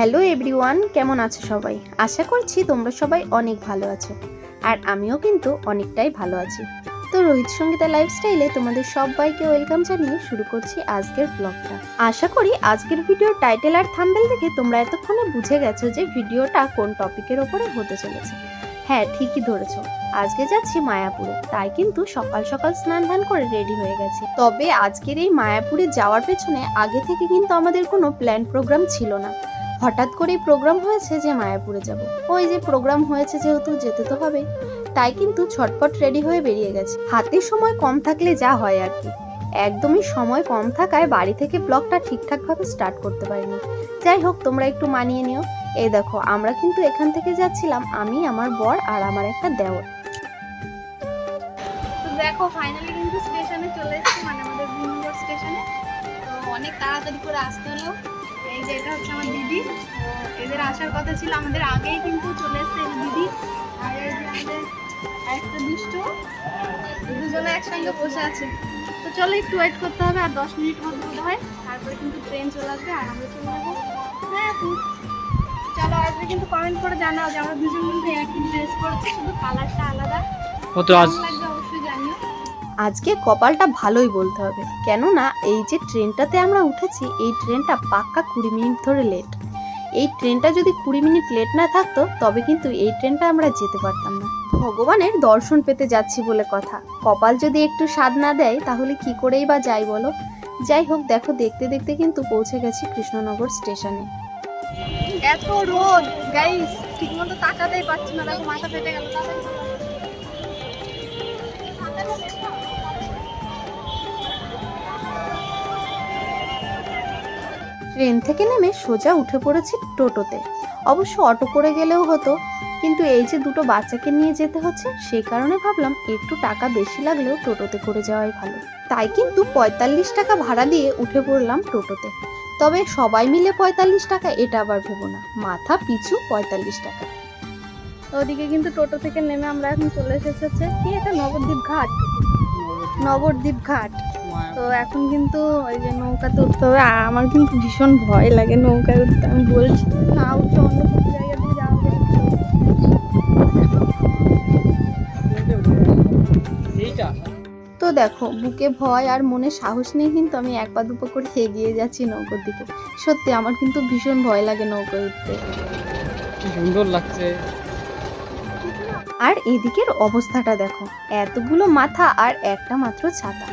Hello everyone, কেমন আছো সবাই? আশা করছি তোমরা সবাই অনেক ভালো আছো। আর আমিও কিন্তু অনেকটাই ভালো আছি। তো রোহিত সঙ্গীতা লাইফস্টাইলে তোমাদের সবাইকে ওয়েলকাম জানিয়ে শুরু করছি আজকের ব্লগটা আশা করি আজকের ভিডিওর টাইটেল আর থাম্বেল দেখে তোমরা এতক্ষণে বুঝে গেছো যে ভিডিওটা কোন টপিকের ওপরে হতে চলেছে। হ্যাঁ ঠিকই ধরেছ। আজকে যাচ্ছি মায়াপুরে। তাই কিন্তু সকাল সকাল স্নান ধান করে রেডি হয়ে গেছে। তবে আজকের এই মায়াপুরে যাওয়ার পেছনে আগে থেকে কিন্তু আমাদের কোনো প্ল্যান প্রোগ্রাম ছিল না। হঠাৎ করেই প্রোগ্রাম হয়েছে যে মায়াপুরে যাব। ওই যে প্রোগ্রাম হয়েছে যেহেতু যেতে তো হবে। তাই কিন্তু ছটপট রেডি হয়ে বেরিয়ে গেছে। হাতে সময় কম থাকলে যা হয় আর কি। একদমই সময় কম থাকায় বাড়ি থেকে ব্লগটা ঠিকঠাকভাবে স্টার্ট করতে পারিনি। যাই হোক, তোমরা একটু মানিয়ে নিও। এই দেখো, আমরা কিন্তু এখান থেকে যাচ্ছিলাম, আমি, আমার বর আর আমার একটা দেওর। দেখো ফাইনালি কিন্তু স্টেশনে চলে এসেছি মানে আমাদের স্টেশনে অনেক তাড়াতাড়ি করে আসতে হলো। যে এটা হচ্ছে আমার দিদি। এদের আসার কথা ছিল আমাদের আগেই কিন্তু চলে এসেছে এই দিদি। আর এই যে আমাদের একটা দুষ্ট দুজনে একসঙ্গে বসে আছে। তো চলো একটু ওয়েট করতে হবে আর দশ মিনিট মতো বোধ হয় তারপরে কিন্তু ট্রেন চলে আসবে আর আমরা চলে যাব। হ্যাঁ। চলো আসবে কিন্তু কমেন্ট করে জানাও যে আমরা দুজন কিন্তু একই ড্রেস পরেছি শুধু কালারটা আলাদা। ও তো আজ লাগবে অবশ্যই জানিও। আজকে কপালটা ভালোই বলতে হবে। কেননা, এই যে ট্রেনটাতে আমরা উঠেছি, এই ট্রেনটা পাক্কা কুড়ি মিনিট ধরে লেট এই ট্রেনটা যদি কুড়ি মিনিট লেট না থাকতো, তবে কিন্তু এই ট্রেনটা আমরা যেতে পারতাম না। ভগবানের দর্শন পেতে যাচ্ছি বলে কথা। কপাল যদি একটু স্বাদ না দেয়, তাহলে কি করেই বা যাই বলো? যাই হোক, দেখো, দেখতে দেখতে কিন্তু পৌঁছে গেছি কৃষ্ণনগর স্টেশনে। এত রোদ গাইস তাকাতেই পারছি না। দেখো, মাথা ফেটে গেল ট্রেন থেকে নেমে সোজা উঠে পড়েছি টোটোতে। অবশ্য অটো করে গেলেও হতো কিন্তু এই যে দুটো বাচ্চাকে নিয়ে যেতে হচ্ছে সেই কারণে ভাবলাম একটু টাকা বেশি লাগলেও টোটোতে করে যাওয়াই ভালো। তাই কিন্তু পঁয়তাল্লিশ টাকা ভাড়া দিয়ে উঠে পড়লাম টোটোতে। তবে সবাই মিলে পঁয়তাল্লিশ টাকা এটা আবার ভেবো না। মাথা পিছু পঁয়তাল্লিশ টাকা। ওদিকে কিন্তু টোটো থেকে নেমে আমরা এখন চলে এসেছি হচ্ছে কি এটা নবদ্বীপ ঘাট। নবদ্বীপ ঘাট। তো এখন কিন্তু ওই যে নৌকাতে উঠতে হবে। আমার কিন্তু ভীষণ ভয় লাগে নৌকায় উঠতে আমি বলছি না উঠে অন্য কোনো জায়গা দিয়ে যাওয়া তো দেখো বুকে ভয় আর মনে সাহস নেই কিন্তু আমি এক পা দুপা করে এগিয়ে যাচ্ছি নৌকোর দিকে। সত্যি আমার কিন্তু ভীষণ ভয় লাগে নৌকোয় উঠতে সুন্দর লাগছে। আর এদিকের অবস্থাটা দেখো। এতগুলো মাথা আর একটা মাত্র ছাতা।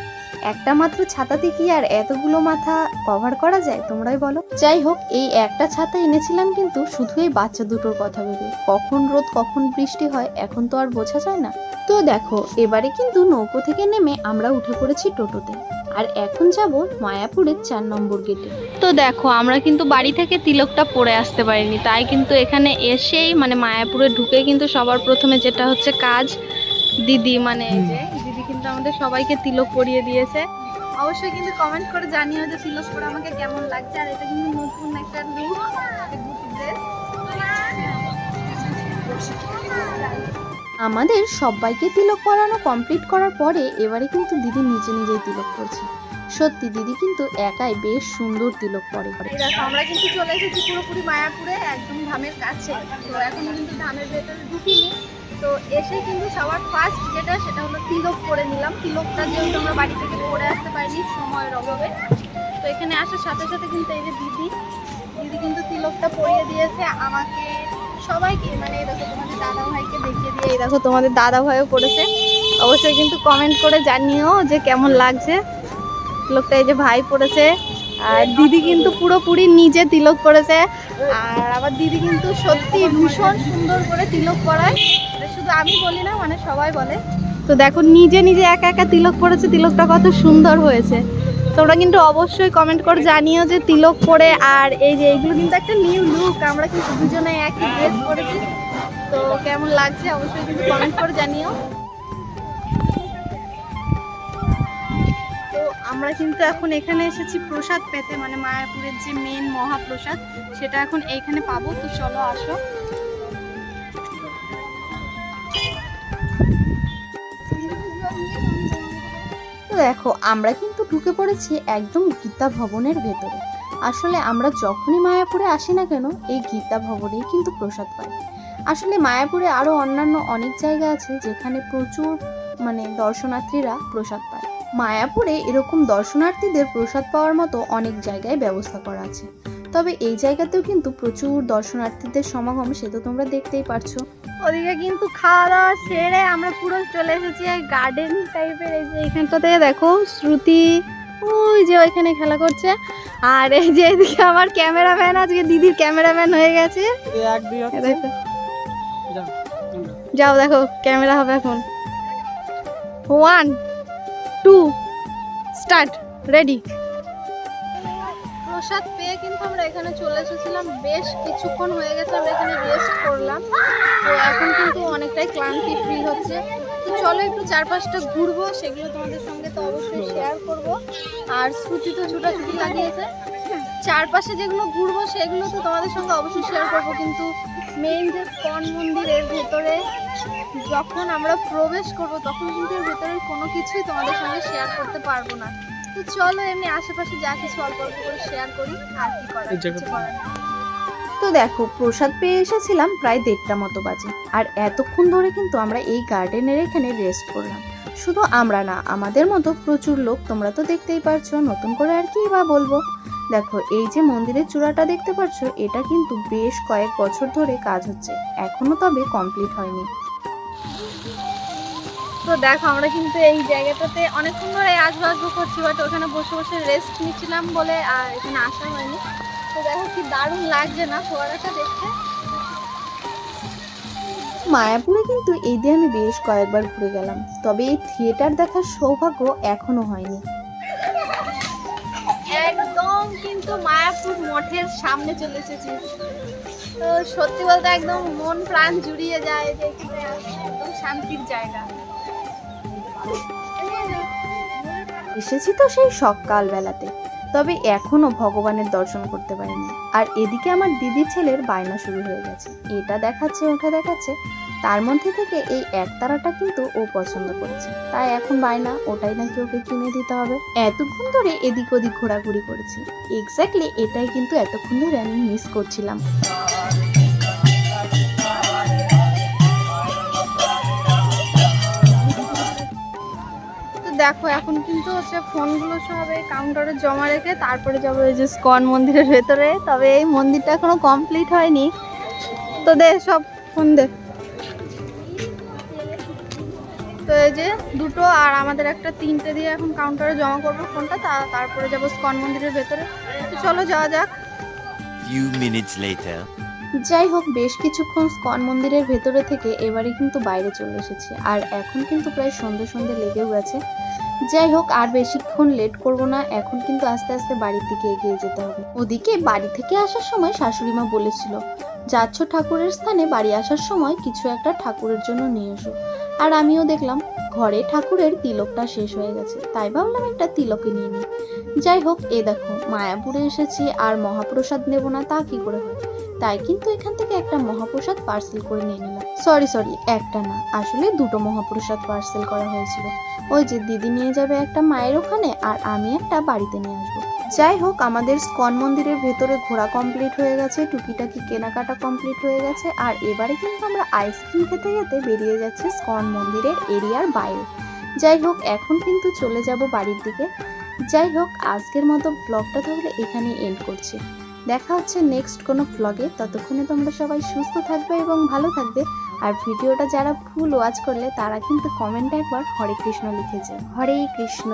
একটা মাত্র ছাতাতে কি আর এতগুলো মাথা কভার করা যায়, তোমরাই বলো? যাই হোক, এই একটা ছাতা এনেছিলাম কিন্তু শুধু এই বাচ্চা দুটোর কথা ভেবে। কখন রোদ, কখন বৃষ্টি হয়, এখন তো আর বোঝা যায় না। তো দেখো, এবারে কিন্তু নৌকো থেকে নেমে আমরা উঠে পড়েছি টোটোতে। আর এখন যাব মায়াপুরের চার নম্বর গেটে। তো দেখো, আমরা কিন্তু বাড়ি থেকে তিলকটা পরে আসতে পারিনি। তাই কিন্তু এখানে এসেই মানে মায়াপুরে ঢুকে কিন্তু সবার প্রথমে যেটা হচ্ছে কাজ। দিদি মানে যে, দিদি কিন্তু আমাদের সবাইকে তিলক পরিয়ে দিয়েছে। অবশ্যই কিন্তু কমেন্ট করে জানিও যে তিলক পরে আমাকে কেমন লাগছে। আর এটা কিন্তু নতুন একটা লুক ড্রেস আমাদের সবাইকে তিলক পরানো কমপ্লিট করার পরে এবারে কিন্তু দিদি নিজে নিজেই তিলক করছে। সত্যি, দিদি কিন্তু একাই বেশ সুন্দর তিলক পরে। আমরা কিন্তু চলে এসেছি পুরোপুরি মায়াপুরে, একদম ধামের কাছে। তো এখন কিন্তু ধামের ভেতরে ঢুকিনি। তো এসে কিন্তু সবার ফার্স্ট যেটা, সেটা হলো তিলক করে নিলাম। তিলকটা যেহেতু আমরা বাড়ি থেকে পরে আসতে পারিনি সময়ের অভাবে। তো এখানে আসার সাথে সাথে কিন্তু এই যে দিদি দিদি কিন্তু তিলকটা পরিয়ে দিয়েছে আমাকে সবাইকে মানে এই দেখো তোমাদের দাদা ভাইকে দেখিয়ে দিয়ে এই দেখো তোমাদের দাদা ভাইও পড়েছে। অবশ্যই কিন্তু কমেন্ট করে জানিও যে কেমন লাগছে। তিলকটা এই যে ভাই পড়েছে, আর দিদি কিন্তু পুরোপুরি নিজে তিলক করেছে আর আবার দিদি কিন্তু সত্যি ভীষণ সুন্দর করে তিলক করায় শুধু আমি বলি না মানে সবাই বলে। তো দেখো নিজে নিজে একা একা তিলক করেছে তিলকটা কত সুন্দর হয়েছে। তোমরা কিন্তু অবশ্যই কমেন্ট করে জানিও যে তিলক পরে আর এই যে এইগুলো কিন্তু একটা নিউ লুক আমরা কিন্তু দুজনে একই ড্রেস পরেছি। তো কেমন লাগছে অবশ্যই কিন্তু কমেন্ট করে জানিও। আমরা কিন্তু এখন এখানে এসেছি প্রসাদ পেতে মানে মায়াপুরের যে মেন মহাপ্রসাদ, সেটা এখন এইখানে পাবো। তো চলো আসো। দেখো, আমরা কিন্তু ঢুকে পড়েছি একদম গীতা ভবনের ভেতরে। আসলে আমরা যখনই মায়াপুরে আসি না কেন, এই গীতা ভবনেই কিন্তু প্রসাদ পাই। আসলে মায়াপুরে আরও অন্যান্য অনেক জায়গা আছে যেখানে প্রচুর মানে দর্শনার্থীরা প্রসাদ পায়। মায়াপুরে এরকম দর্শনার্থীদের প্রসাদ পাওয়ার মতো অনেক জায়গায় ব্যবস্থা করা আছে। তবে এই জায়গাতেও কিন্তু প্রচুর দর্শনার্থীদের সমাগম সে তো তোমরা দেখতেই পারছ। ওদিকে কিন্তু খাওয়া দাওয়া সেরে আমরা পুরো চলে এসেছি এই গার্ডেন টাইপের এই যে এখানটাতে দেখো শ্রুতি ওই যে ওইখানে খেলা করছে। আর এই যে এদিকে আমার ক্যামেরাম্যান আজকে দিদির ক্যামেরাম্যান হয়ে গেছে। যাও দেখো ক্যামেরা হবে এখন। ওয়ান টু স্টার্ট রেডি প্রসাদ পেয়ে কিন্তু আমরা এখানে চলে এসেছিলাম। বেশ কিছুক্ষণ হয়ে গেছে আমরা এখানে রেস্ট করলাম। তো এখন কিন্তু অনেকটাই ক্লান্তি ফ্রি হচ্ছে। তো চলো একটু চারপাশটা ঘুরবো, সেগুলো তোমাদের সঙ্গে তো অবশ্যই শেয়ার করব। আর শ্রুতি তো ছুটাছুটি লাগিয়েছে। চারপাশে যেগুলো ঘুরবো, সেগুলো তো তোমাদের সঙ্গে অবশ্যই শেয়ার করব। কিন্তু মেইন যে স্কন মন্দিরের ভেতরে যখন আমরা প্রবেশ করব, তখন কিন্তু এর ভেতরের কোনো কিছুই তোমাদের সঙ্গে শেয়ার করতে পারব না। তো চলো এমনি আশেপাশে যা কিছু অল্প অল্প করে শেয়ার করি আর কি করার কিছু করার তো দেখো প্রসাদ পেয়ে এসেছিলাম প্রায় দেড়টা মতো বাজে। আর এতক্ষণ ধরে কিন্তু আমরা এই গার্ডেনের এখানে রেস্ট করলাম। শুধু আমরা না আমাদের মতো প্রচুর লোক তোমরা তো দেখতেই পারছ নতুন করে আর কি বা বলব? দেখো এই যে মন্দিরের চূড়াটা দেখতে পাচ্ছ এটা কিন্তু বেশ কয়েক বছর ধরে কাজ হচ্ছে। এখনও তবে কমপ্লিট হয়নি। তো দেখো আমরা কিন্তু এই জায়গাটাতে অনেকক্ষণ ধরে আসব আসব করছি বাট ওখানে বসে বসে রেস্ট নিচ্ছিলাম বলে আর এখানে আসা হয়নি। তো দেখো কি দারুণ লাগছে না ফোয়ারাটা দেখতে। মায়াপুরে কিন্তু এই দিয়ে আমি বেশ কয়েকবার ঘুরে গেলাম তবে এই থিয়েটার দেখার সৌভাগ্য এখনও হয়নি। একদম কিন্তু মায়াপুর মঠের সামনে চলে এসেছি। তো সত্যি বলতে একদম মন প্রাণ জুড়িয়ে যায় যে এখানে একদম শান্তির জায়গা। এসেছি তো সেই সকালবেলাতে। তবে এখনও ভগবানের দর্শন করতে পারিনি। আর এদিকে আমার দিদির ছেলের বায়না শুরু হয়ে গেছে। এটা দেখাচ্ছে, ওটা দেখাচ্ছে। তার মধ্যে থেকে এই একতারাটা কিন্তু ও পছন্দ করেছে। তাই এখন বায়না, ওটাই নাকি ওকে কিনে দিতে হবে। এতক্ষণ ধরে এদিক ওদিক ঘোরাঘুরি করেছি। এক্স্যাক্টলি এটাই কিন্তু এতক্ষণ ধরে আমি মিস করছিলাম। দেখো এখন কিন্তু হচ্ছে ফোনগুলো সব এই কাউন্টারে জমা রেখে তারপরে যাব এই যে স্কন মন্দিরের ভেতরে। তবে এই মন্দিরটা এখনও কমপ্লিট হয়নি। তো দে সব ফোন দে। তো এই যে দুটো আর আমাদের একটা তিনটে দিয়ে এখন কাউন্টারে জমা করব ফোনটা তা তারপরে যাব স্কন মন্দিরের ভেতরে। তো চলো যাওয়া যাক। Few minutes later. যাই হোক বেশ কিছুক্ষণ স্কন মন্দিরের ভেতরে থেকে এবারে কিন্তু বাইরে চলে এসেছি। আর এখন কিন্তু প্রায় সন্ধ্যে সন্ধ্যে লেগেও গেছে। যাই হোক, আর বেশিক্ষণ লেট করব না। এখন কিন্তু আস্তে আস্তে বাড়ির দিকে এগিয়ে যেতে হবে। ওদিকে বাড়ি থেকে আসার সময় শাশুড়ি মা বলেছিল, যাচ্ছ ঠাকুরের স্থানে, বাড়ি আসার সময় কিছু একটা ঠাকুরের জন্য নিয়ে এসো। আর আমিও দেখলাম, ঘরে ঠাকুরের তিলকটা শেষ হয়ে গেছে। তাই ভাবলাম একটা তিলকে নিয়ে নিই। যাই হোক, এ দেখো, মায়াপুরে এসেছি, আর মহাপ্রসাদ নেব না, তা কি করে হয়? তাই কিন্তু এখান থেকে একটা মহাপ্রসাদ পার্সেল করে নিয়ে নিলাম সরি সরি একটা না, আসলে দুটো মহাপ্রসাদ পার্সেল করা হয়েছিল। ওই যে দিদি নিয়ে যাবে একটা মায়ের ওখানে আর আমি একটা বাড়িতে নিয়ে আসব। যাই হোক, আমাদের স্কন মন্দিরের ভেতরে ঘোরা কমপ্লিট হয়ে গেছে, টুকিটাকি কেনাকাটা কমপ্লিট হয়ে গেছে আর এবারে কিন্তু আমরা আইসক্রিম খেতে খেতে বেরিয়ে যাচ্ছে স্কন মন্দিরের এরিয়ার বাইরে। যাই হোক, এখন কিন্তু চলে যাব বাড়ির দিকে। যাই হোক, আজকের মতো ব্লগটা তাহলে এখানে এন্ড করছি। দেখা হচ্ছে নেক্সট কোনো ব্লগে ততক্ষণে তোমরা সবাই সুস্থ থাকবে এবং ভালো থাকবে। আর ভিডিওটা যারা ফুল ওয়াচ করলে তারা কিন্তু কমেন্টে একবার হরে কৃষ্ণ লিখেছে হরে কৃষ্ণ।